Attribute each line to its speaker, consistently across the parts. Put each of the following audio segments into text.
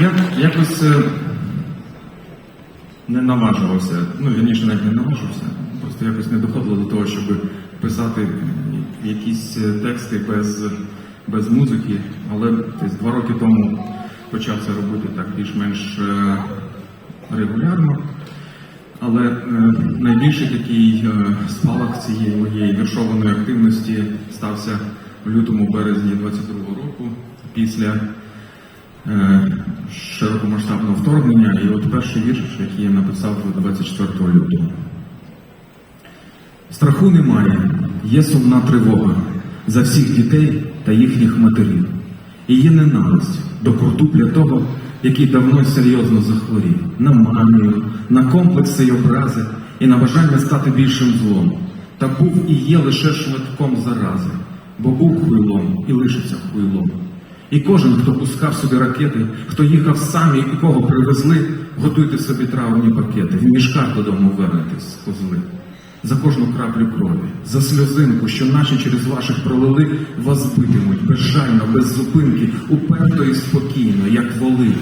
Speaker 1: Я якось е, не наважувався, ну вірніше навіть не наважився, просто якось не доходило до того, щоб писати якісь е, тексти без, без музики. Але десь два роки тому почав це робити так більш-менш е, регулярно. Але найбільший такий спалах цієї моєї віршованої активності стався в лютому березні 22-го року після широкомасштабного вторгнення. І от перший вірш, який я написав 24 лютого. Страху немає, є сумна тривога за всіх дітей та їхніх матерів. І є ненависть до куртупля того, який давно серйозно захворів, на манію, на комплекси й образи і на бажання стати більшим злом. Та був і є лише швидком зарази, бо був хуйлом і лишиться хуйлом. І кожен, хто пускав собі ракети, хто їхав сам і кого привезли, готуйте собі травні пакети, в мішках додому вернетесь, козли. За кожну краплю крові, за сльозинку, що наші через ваших пролили, вас битимуть безжально, без зупинки, уперто і спокійно, як воли.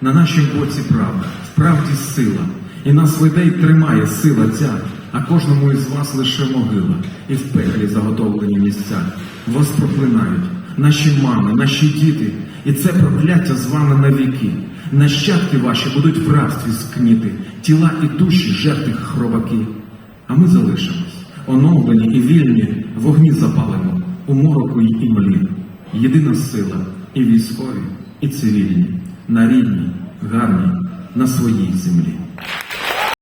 Speaker 1: На нашім боці правда, в правді сила, і нас веде й тримає сила ця, а кожному із вас лише могила, і в пеклі заготовлені місця. Вас проклинають, наші мами, наші діти, і це прокляття з вами навіки. Нащадки ваші будуть в рабстві скніти, тіла і душі жерти хробаки. А ми залишимось, оновлені і вільні, вогні запалимо, у мороку й імлі. Єдина сила і військові, і цивільні, на рідній, гарній, на своїй землі.